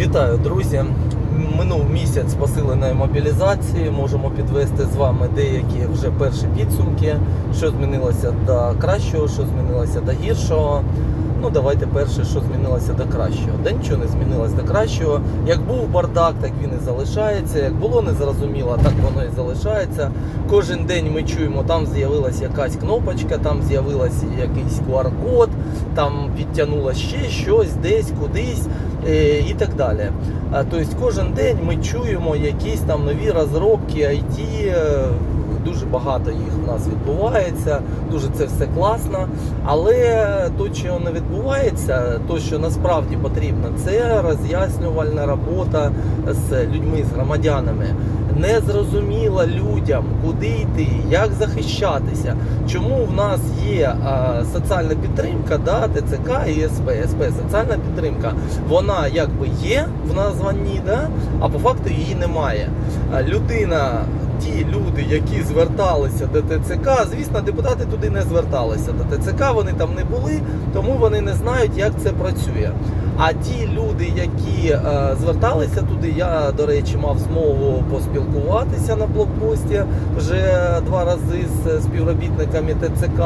Вітаю, друзі! Минув місяць посиленої мобілізації. Можемо підвести з вами деякі вже перші підсумки, що змінилося до кращого, що змінилося до гіршого. Ну, давайте перше, що змінилося до кращого. Да нічого не змінилось до кращого. Як був бардак, так він і залишається. Як було незрозуміло, так воно і залишається. Кожен день ми чуємо, там з'явилася якась кнопочка, там з'явилася якийсь QR-код, там підтягнулося ще щось, десь, кудись е, і так далі. Тобто кожен день ми чуємо якісь там нові розробки IT, дуже багато їх в нас відбувається, дуже це все класно. Але то, що не відбувається, то, що насправді потрібно, це роз'яснювальна робота з людьми, з громадянами. Не зрозуміло людям, куди йти, як захищатися, чому в нас є а, соціальна підтримка, да, ТЦК і СП, СП, соціальна підтримка, вона якби є в названні, да, а по факту її немає. А, людина, ті люди, які зверталися до ТЦК, звісно, депутати туди не зверталися до ТЦК, вони там не були, тому вони не знають, як це працює. А ті люди, які е, зверталися туди, я, до речі, мав змогу поспілкуватися на блокпості вже два рази з співробітниками ТЦК.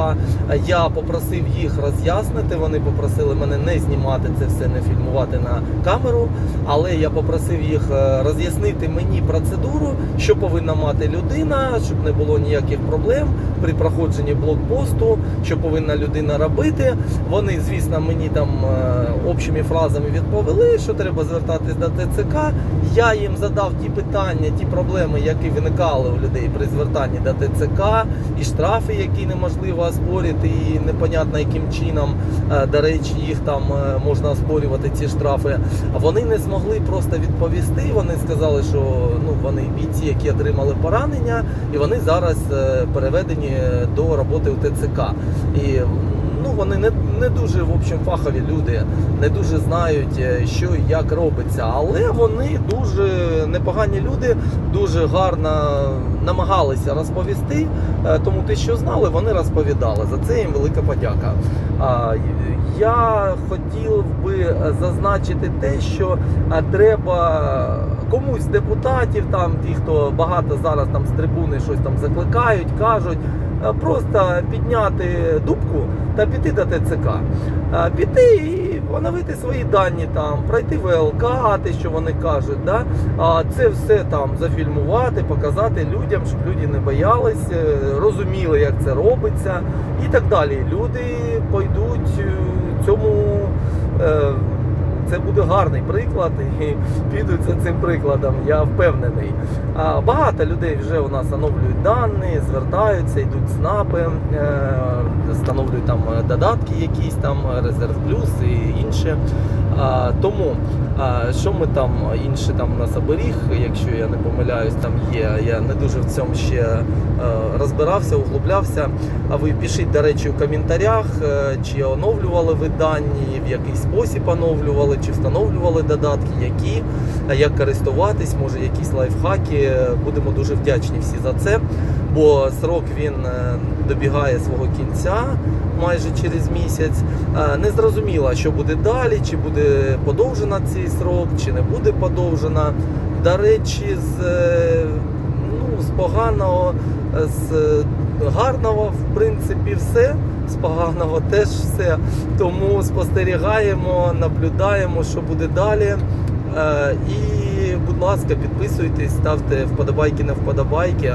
Я попросив їх роз'яснити. Вони попросили мене не знімати це все, не фільмувати на камеру. Але я попросив їх е, роз'яснити мені процедуру, що повинна мати людина, щоб не було ніяких проблем при проходженні блокпосту, що повинна людина робити. Вони, звісно, мені там е, общими фразами відповіли, що треба звертатись до ТЦК. Я їм задав ті питання, ті проблеми, які виникали у людей при звертанні до ТЦК, і штрафи, які неможливо оспорити, і непонятно яким чином, е, до речі, їх там е, можна оспорювати ці штрафи. Вони не змогли просто відповісти. Вони сказали, що ну вони бійці, які отримали поранення, і вони зараз е, переведені до роботи у ТЦК. І ну вони не, не дуже в общем фахові люди, не дуже знають, е, що і як робиться, але вони дуже непогані люди, дуже гарно намагалися розповісти. Е, Тому те, що знали, вони розповідали. За це їм велика подяка. Я хотів би зазначити те, що е, треба комусь депутатів, там ті, хто багато зараз там з трибуни щось там закликають, кажуть. Просто підняти дубку та піти до ТЦК. Е, Піти і оновити свої дані там, пройти ВЛК, те, що вони кажуть. Да? А це все там зафільмувати, показати людям, щоб люди не боялись, е, розуміли, як це робиться, і так далі. Люди пойдуть е, цьому. е, Це буде гарний приклад і підуть за цим прикладом, я впевнений. Багато людей вже у нас оновлюють дані, звертаються, йдуть ЦНАПи, е, встановлюють там е, додатки якісь там, резерв плюс і інше. А, Тому а, що ми там інше там у нас якщо я не помиляюсь, там є. Я не дуже в цьому ще е, розбирався, углублявся. А ви пишіть, до речі, у коментарях, е, чи оновлювали ви дані, в який спосіб оновлювали, чи встановлювали додатки, які, е, як користуватись, може якісь лайфхаки. Будемо дуже вдячні всі за це. Бо срок він е, добігає свого кінця майже через місяць. Е, Не зрозуміло, що буде далі, чи буде подовжена цей срок, чи не буде подовжена. До речі, з, е, ну, з поганого, е, з гарного, в принципі, все. З поганого теж все. Тому спостерігаємо, наблюдаємо, що буде далі. І, будь ласка, підписуйтесь, ставте вподобайки, не вподобайки.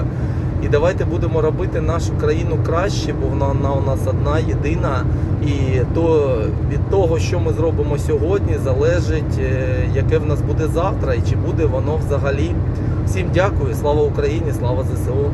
І давайте будемо робити нашу країну краще, бо вона, вона у нас одна, єдина. І то від того, що ми зробимо сьогодні, залежить, е, яке в нас буде завтра і чи буде воно взагалі. Всім дякую, слава Україні, слава ЗСУ.